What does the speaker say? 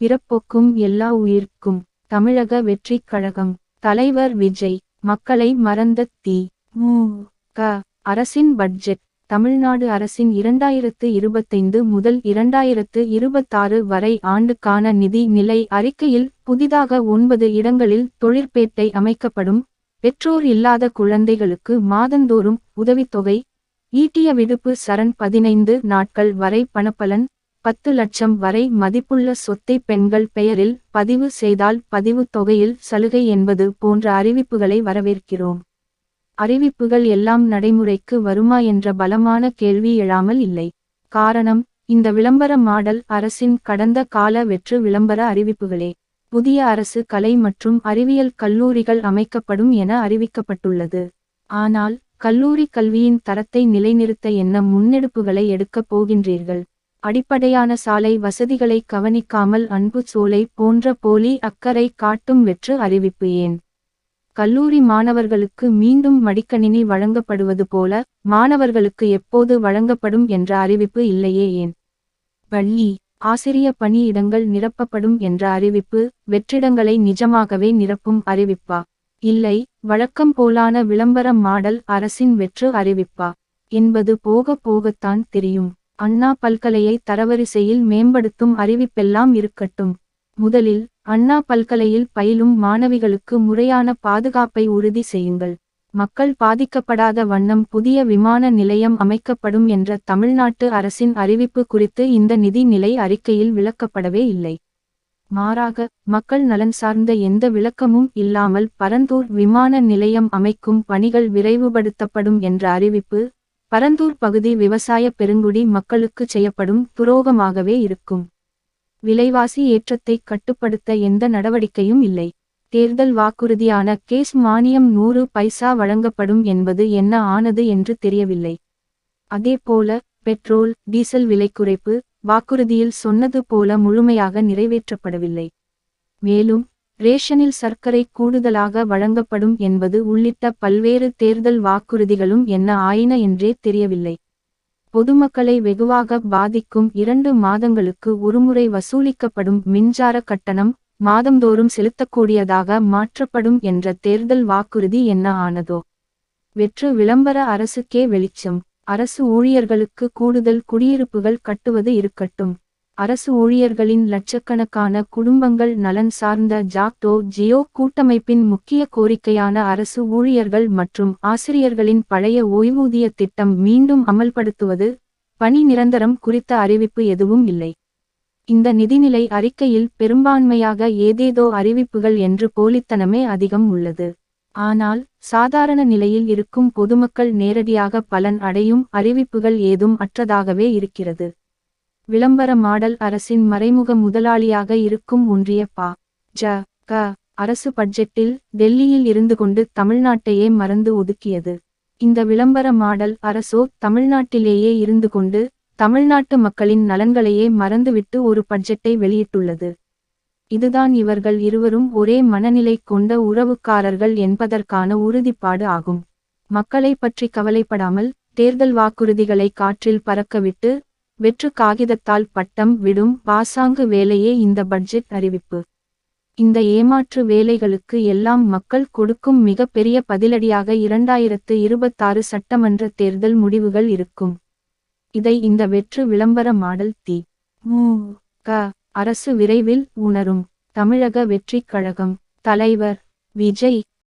பிறப்போக்கும் எல்லா உயிர்க்கும். தமிழக வெற்றிக் கழகம். தலைவர் விஜய். மக்களை மறந்த தி. மு. க. அரசின் பட்ஜெட். தமிழ்நாடு அரசின் இரண்டாயிரத்து இருபத்தைந்து முதல் இரண்டாயிரத்து இருபத்தாறு வரை ஆண்டுக்கான நிதி நிலை அறிக்கையில் புதிதாக ஒன்பது இடங்களில் தொழிற்பேட்டை அமைக்கப்படும். பெற்றோர் இல்லாத குழந்தைகளுக்கு மாதந்தோறும் உதவித்தொகை. ஈட்டிய விடுப்பு சரண் பதினைந்து நாட்கள் வரை பணப்பலன். பத்து லட்சம் வரை மதிப்புள்ள சொத்தை பெண்கள் பெயரில் பதிவு செய்தால் பதிவு தொகையில் சலுகை என்பது போன்ற அறிவிப்புகளை வரவேற்கிறோம். அறிவிப்புகள் எல்லாம் நடைமுறைக்கு வருமா என்ற பலமான கேள்வி எழாமல் இல்லை. காரணம் இந்த விளம்பர மாடல் அரசின் கடந்த கால வெற்று விளம்பர அறிவிப்புகளே. புதிய அரசு கலை மற்றும் அறிவியல் கல்லூரிகள் அமைக்கப்படும் என அறிவிக்கப்பட்டுள்ளது. ஆனால் கல்லூரி கல்வியின் தரத்தை நிலைநிறுத்த என்ன முன்னெடுப்புகளை எடுக்கப் போகின்றீர்கள்? அடிப்படையான சாலை வசதிகளை கவனிக்காமல் அன்பு சோலை போன்ற போலி அக்கறை காட்டும் வெற்று அறிவிப்பு ஏன்? கல்லூரி மாணவர்களுக்கு மீண்டும் மடிக்கணினி வழங்கப்படுவது போல மாணவர்களுக்கு எப்போது வழங்கப்படும் என்ற அறிவிப்பு இல்லையே ஏன்? பள்ளி ஆசிரிய பணியிடங்கள் நிரப்பப்படும் என்ற அறிவிப்பு வெற்றிடங்களை நிஜமாகவே நிரப்பும் அறிவிப்பா? இல்லை வழக்கம் போலான விளம்பர மாடல் அரசின் வெற்று அறிவிப்பா? என்பது போக போகத்தான் தெரியும். அண்ணா பல்கலையை தரவரிசையில் மேம்படுத்தும் அறிவிப்பெல்லாம் இருக்கட்டும். முதலில் அண்ணா பல்கலையில் பயிலும் மாணவிகளுக்கு முறையான பாதுகாப்பை உறுதி செய்யுங்கள். மக்கள் பாதிக்கப்படாத வண்ணம் புதிய விமான நிலையம் அமைக்கப்படும் என்ற தமிழ்நாட்டு அரசின் அறிவிப்பு குறித்து இந்த நிதி நிலை அறிக்கையில் விளக்கப்படவே இல்லை. மாறாக மக்கள் நலன் சார்ந்த எந்த விளக்கமும் இல்லாமல் பரந்தூர் விமான நிலையம் அமைக்கும் பணிகள் விரைவுபடுத்தப்படும் என்ற அறிவிப்பு பரந்தூர் பகுதி விவசாய பெருங்குடி மக்களுக்கு செய்யப்படும் துரோகமாகவே இருக்கும். விலைவாசி ஏற்றத்தை கட்டுப்படுத்த எந்த நடவடிக்கையும் இல்லை. தேர்தல் வாக்குறுதியான கேஸ் மானியம் நூறு பைசா வழங்கப்படும் என்பது என்ன ஆனது என்று தெரியவில்லை. அதேபோல பெட்ரோல் டீசல் விலை குறைப்பு வாக்குறுதியில் சொன்னது போல முழுமையாக நிறைவேற்றப்படவில்லை. மேலும் ரேஷனில் சர்க்கரை கூடுதலாக வழங்கப்படும் என்பது உள்ளிட்ட பல்வேறு தேர்தல் வாக்குறுதிகளும் என்ன ஆயின என்றே தெரியவில்லை. பொதுமக்களை வெகுவாக பாதிக்கும் இரண்டு மாதங்களுக்கு ஒருமுறை வசூலிக்கப்படும் மின்சார கட்டணம் மாதந்தோறும் செலுத்தக்கூடியதாக மாற்றப்படும் என்ற தேர்தல் வாக்குறுதி என்ன ஆனதோ. வெற்று விளம்பர அரசுக்கே வெளிச்சம். அரசு ஊழியர்களுக்கு கூடுதல் குடியிருப்புகள் கட்டுவது இருக்கட்டும். அரசு ஊழியர்களின் லட்சக்கணக்கான குடும்பங்கள் நலன் சார்ந்த ஜாக்டோ ஜியோ கூட்டமைப்பின் முக்கிய கோரிக்கையான அரசு ஊழியர்கள் மற்றும் ஆசிரியர்களின் பழைய ஓய்வூதிய திட்டம் மீண்டும் அமல்படுத்துவது பணி நிரந்தரம் குறித்த அறிவிப்பு எதுவும் இல்லை. இந்த நிதிநிலை அறிக்கையில் பெரும்பான்மையாக ஏதேதோ அறிவிப்புகள் என்று போலித்தனமே அதிகம் உள்ளது. ஆனால் சாதாரண நிலையில் இருக்கும் பொதுமக்கள் நேரடியாக பலன் அடையும் அறிவிப்புகள் ஏதும் அற்றதாகவே இருக்கிறது. விளம்பர மாடல் அரசின் மறைமுக முதலாளியாக இருக்கும் ஒன்றிய பா. ஜ. க. அரசு பட்ஜெட்டில் டெல்லியில் இருந்து கொண்டு தமிழ்நாட்டையே மறந்து ஒதுக்கியது. இந்த விளம்பர மாடல் அரசோ தமிழ்நாட்டிலேயே இருந்து கொண்டு தமிழ்நாட்டு மக்களின் நலன்களையே மறந்துவிட்டு ஒரு பட்ஜெட்டை வெளியிட்டுள்ளது. இதுதான் இவர்கள் இருவரும் ஒரே மனநிலை கொண்ட உறவுக்காரர்கள் என்பதற்கான உறுதிப்பாடு ஆகும். மக்களை பற்றி கவலைப்படாமல் தேர்தல் வாக்குறுதிகளை காற்றில் பறக்கவிட்டு வெற்று காகிதத்தால் பட்டம் விடும் பாசாங்கு வேலையே இந்த பட்ஜெட் அறிவிப்பு. இந்த ஏமாற்று வேலைகளுக்கு எல்லாம் மக்கள் கொடுக்கும் மிகப்பெரிய பதிலடியாக இரண்டாயிரத்து இருபத்தாறு சட்டமன்ற தேர்தல் முடிவுகள் இருக்கும். இதை இந்த வெற்று விளம்பர மாடல் தி. க. அரசு விரைவில் உணரும் தமிழக வெற்றிக் கழகம் தலைவர் விஜய்